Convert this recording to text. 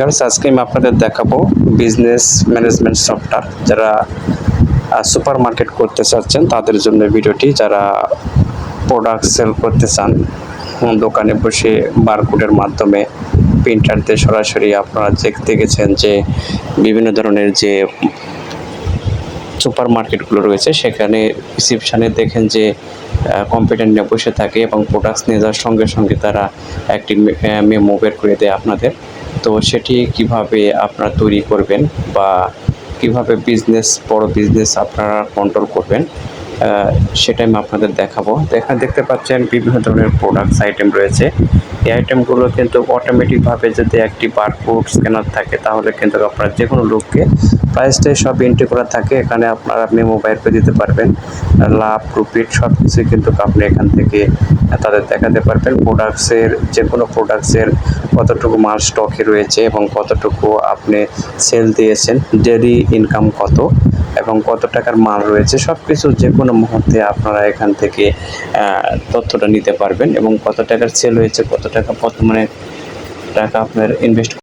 Viewers, আজকে আমি আপনাদের দেখাবো বিজনেস ম্যানেজমেন্ট সফটওয়্যার যারা সুপার মার্কেট করতে চাচ্ছেন, তাদের জন্য ভিডিওটি। যারা প্রোডাক্ট সেল করতে চান দোকানে বসে বারকোডের মাধ্যমে প্রিন্টার দিয়ে সরাসরি আপনারা দেখতে গেছেন যে বিভিন্ন ধরনের যে সুপার মার্কেটগুলো রয়েছে, সেখানে রিসিপশানে দেখেন যে কম্পিউটার নিয়ে বসে থাকে এবং প্রোডাক্টস নিয়ে যাওয়ার সঙ্গে সঙ্গে তারা একটি মেমো বের করে দেয় আপনাদের। তো সেটি কীভাবে আপনারা তৈরি করবেন বা কীভাবে বিজনেস বড় বিজনেস আপনারা কন্ট্রোল করবেন সেটা আমি আপনাদের দেখাবো। দেখা দেখতে পাচ্ছেন বিভিন্ন ধরনের প্রোডাক্টস আইটেম রয়েছে। এই আইটেমগুলো কিন্তু অটোমেটিকভাবে যদি একটি বারকোড স্ক্যানার থাকে, তাহলে কিন্তু আপনারা যে কোনো লোককে প্রাইসটাই সব এন্ট্রি করা থাকে। এখানে আপনারা আপনি মোবাইল করে দিতে পারবেন। লাভ প্রফিট সব কিছুই কিন্তু আপনি এখান থেকে তাদের দেখাতে পারবেন। প্রোডাক্টসের যে কোনো প্রোডাক্টসের কতটুকু মাল স্টকে রয়েছে এবং কতটুকু আপনি সেল দিয়েছেন ডেলি ইনকাম কত এবং কত টাকার মাল রয়েছে সব কিছু যে কোনো মুহূর্তে আপনারা এখান থেকে তথ্যটা নিতে পারবেন এবং কত টাকার সেল হয়েছে, কত টাকা প্রথমে টাকা আপনার ইনভেস্ট